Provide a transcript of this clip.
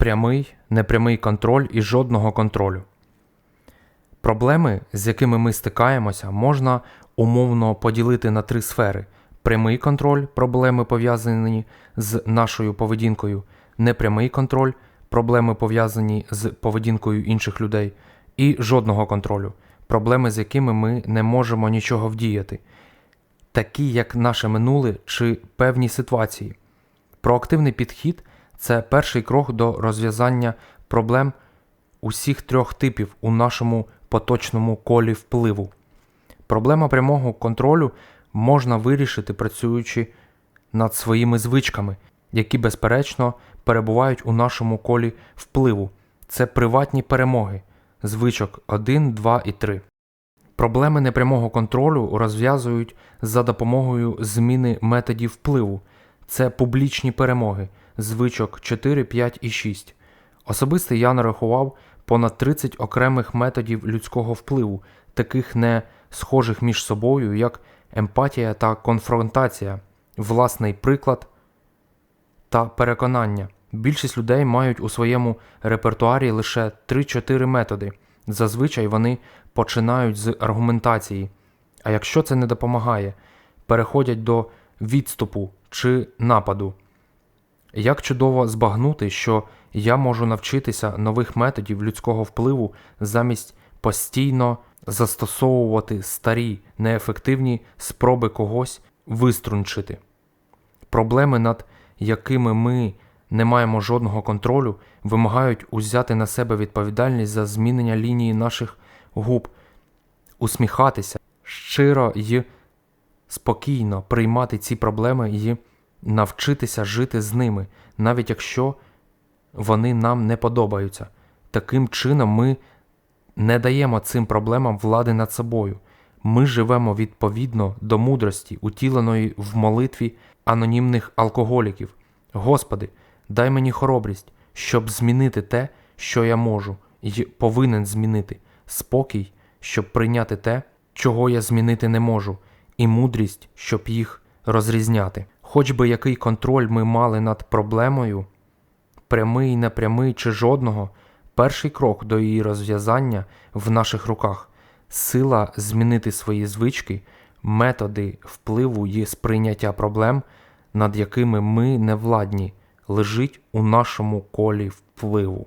прямий, непрямий контроль і жодного контролю. Проблеми, з якими ми стикаємося, можна умовно поділити на три сфери: прямий контроль, проблеми пов'язані з нашою поведінкою, непрямий контроль, проблеми пов'язані з поведінкою інших людей, і жодного контролю, проблеми, з якими ми не можемо нічого вдіяти, такі як наше минуле чи певні ситуації. Проактивний підхід це перший крок до розв'язання проблем усіх трьох типів у нашому поточному колі впливу. Проблема прямого контролю можна вирішити, працюючи над своїми звичками, які, безперечно, перебувають у нашому колі впливу. Це приватні перемоги, звичок 1, 2 і 3. Проблеми непрямого контролю розв'язують за допомогою зміни методів впливу. Це публічні перемоги, звичок 4, 5 і 6. Особисто я нарахував понад 30 окремих методів людського впливу, таких не схожих між собою, як емпатія та конфронтація, власний приклад та переконання. Більшість людей мають у своєму репертуарі лише 3-4 методи. Зазвичай вони починають з аргументації. А якщо це не допомагає, переходять до відступу чи нападу. Як чудово збагнути, що я можу навчитися нових методів людського впливу замість постійно застосовувати старі, неефективні спроби когось виструнчити. Проблеми, над якими ми не маємо жодного контролю, вимагають узяти на себе відповідальність за змінення лінії наших губ, усміхатися, щиро й спокійно приймати ці проблеми і навчитися жити з ними, навіть якщо вони нам не подобаються. Таким чином ми не даємо цим проблемам влади над собою. Ми живемо відповідно до мудрості, утіленої в молитві анонімних алкоголіків. Господи, дай мені хоробрість, щоб змінити те, що я можу, і повинен змінити, спокій, щоб прийняти те, чого я змінити не можу, і мудрість, щоб їх розрізняти. Хоч би який контроль ми мали над проблемою, прямий, непрямий чи жодного, перший крок до її розв'язання в наших руках сила змінити свої звички, методи впливу і сприйняття проблем, над якими ми не владні, лежить у нашому колі впливу.